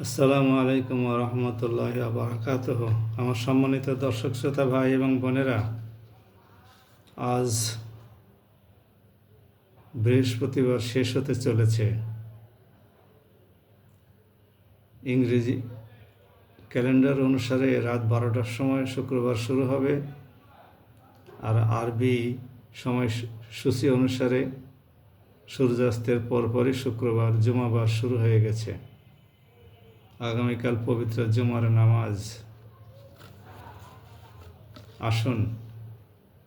আসসালামু আলাইকুম রহমতুল্লাহ বারকাত আমার সম্মানিত দর্শক শ্রোতা ভাই এবং বোনেরা, আজ বৃহস্পতিবার শেষ হতে চলেছে ইংরেজি ক্যালেন্ডার অনুসারে রাত বারোটার সময় শুক্রবার শুরু হবে আর আরবি সময় সূচি অনুসারে সূর্যাস্তের পরপরই শুক্রবার, জুমাবার শুরু হয়ে গেছে। আগামীকাল পবিত্র জুমার নামাজ। আসুন,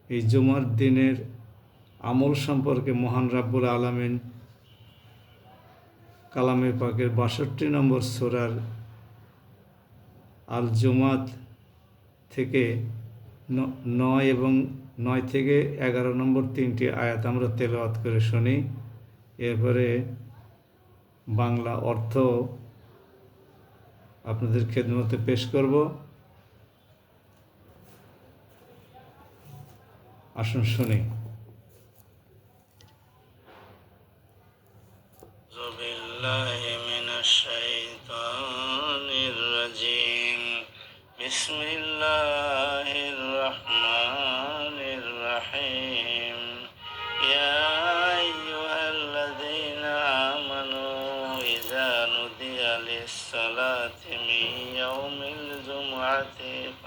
এই জুমার দিনের আমল সম্পর্কে মহান রাব্বুল আলামিন কালামে পাকের বাষট্টি নম্বর সোরার আল জুমাত থেকে নয় এবং নয় থেকে এগারো নম্বর তিনটি আয়াত আমরা তেলাওয়াত করে শুনি। এরপরে বাংলা অর্থ আপনাদের খেদমতে পেশ করব আসুন শুনি أعوذ بالله من الشيطان الرجيم بسم الله الرحمن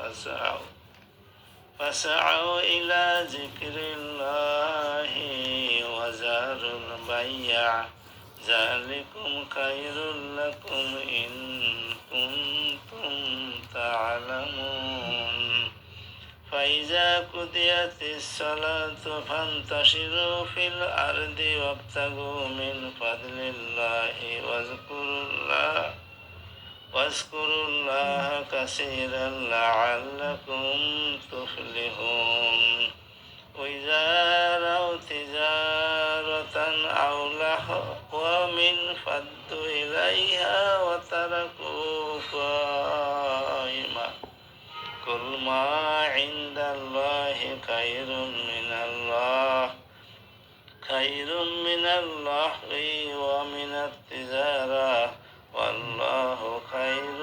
فاسعوا فاسعوا إلى ذكر الله وذروا البيع ذلكم خير لكم إن كنتم تعلمون فإذا قضيت الصلاة فانتشروا في الأرض وابتغوا من فضل الله واذكروا الله واذكروا الله كثيرا لعلكم تفلحون. وإذا رأوا تجارة أو لهوا من فضوا إليها وتركوك قائما قل ما عند الله خير من الله. خير من اللهو ومن التجارة. والله خير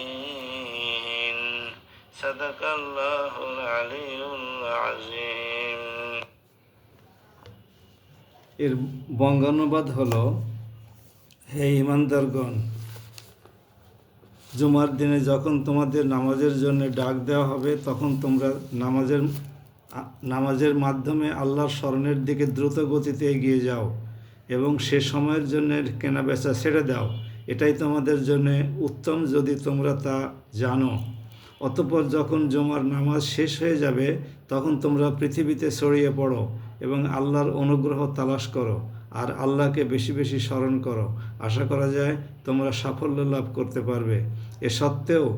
الرازقين صدق الله العلي العظيم এর বঙ্গানুবাদ হলো হে ইমানদারগণ জুমার দিনে যখন তোমাদের নামাজের জন্য ডাক দেওয়া হবে তখন তোমরা নামাজের আ- নামাজের মাধ্যমে আল্লাহর স্মরণের দিকে দ্রুত গতিতে এগিয়ে যাও এবং সে সময়ের জন্য কেনা বেচা ছেড়ে দাও। এটাই তোমাদের জন্য উত্তম যদি তোমরা তা জানো। অতপর যখন জমার নামাজ শেষ হয়ে যাবে, তখন তোমরা পৃথিবীতে ছড়িয়ে পড়ো এবং আল্লাহর অনুগ্রহ তালাশ করো আর আল্লাহকে বেশি বেশি স্মরণ করো। আশা করা যায় তোমরা সাফল্য লাভ করতে পারবে। এ সত্ত্বেও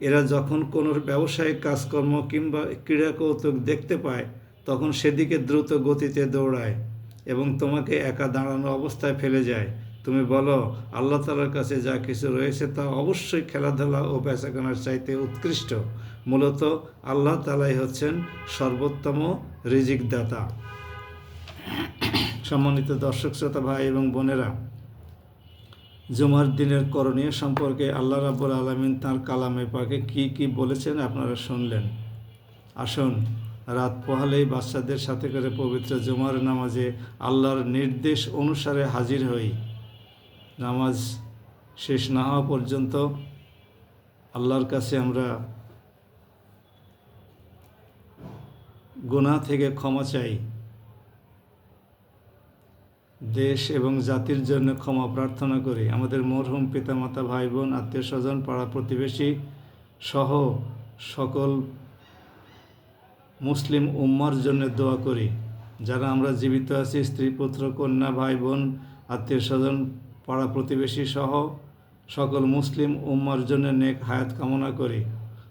এরা যখন কোনো ব্যবসায়িক কাজকর্ম কিংবা ক্রীড়া কৌতুক দেখতে পায়, তখন সেদিকে দ্রুত গতিতে দৌড়ায়। এবং তোমাকে একা দাঁড়ানো অবস্থায় ফেলে যায়। তুমি বলো, আল্লাহ তালার কাছে যা কিছু রয়েছে তা অবশ্যই খেলাধুলা ও বেচাকেনার চাইতে উৎকৃষ্ট। মূলত আল্লাহ তালাই হচ্ছেন সর্বোত্তম রিজিকদাতা। সম্মানিত দর্শক, শ্রোতা ভাই এবং বোনেরা, জুমার দিনের করণীয় সম্পর্কে আল্লাহ রাব্বুল আলমিন তাঁর কালামে পাকে কি কি বলেছেন আপনারা শুনলেন। আসুন রাত পোহালেই বাচ্চাদের সাথে করে পবিত্র জুমার নামাজে আল্লাহর নির্দেশ অনুসারে হাজির হই। নামাজ শেষ না হওয়া পর্যন্ত আল্লাহর কাছে আমরা গুনাহ থেকে ক্ষমা চাই। দেশ এবং জাতির জন্য ক্ষমা প্রার্থনা করি। আমাদের মরহুম পিতামাতা, ভাই বোন, আত্মীয় স্বজন, পাড়া প্রতিবেশী সহ সকল মুসলিম উম্মার জন্য দোয়া করি। যারা আমরা জীবিত আছি, স্ত্রী, পুত্র, কন্যা, ভাই, বোন, আত্মীয় স্বজন, পাড়া প্রতিবেশী সহ সকল মুসলিম উম্মার জন্য নেক হায়াত কামনা করি।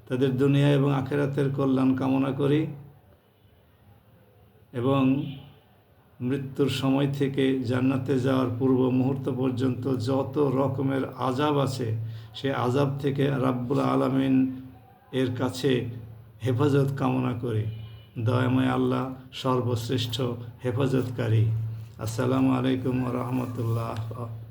তাদের দুনিয়া এবং আখেরাতের কল্যাণ কামনা করি এবং মৃত্যুর সময় থেকে জান্নাতে যাওয়ার পূর্ব মুহূর্ত পর্যন্ত যত রকমের আজাব আছে, সে আজাব থেকে রাব্বুল আলামিন এর কাছে হেফাজত কামনা করি। দয়াময় আল্লাহ সর্বশ্রেষ্ঠ হেফাজতকারী। আসসালামু আলাইকুম রহমতুল্লাহ।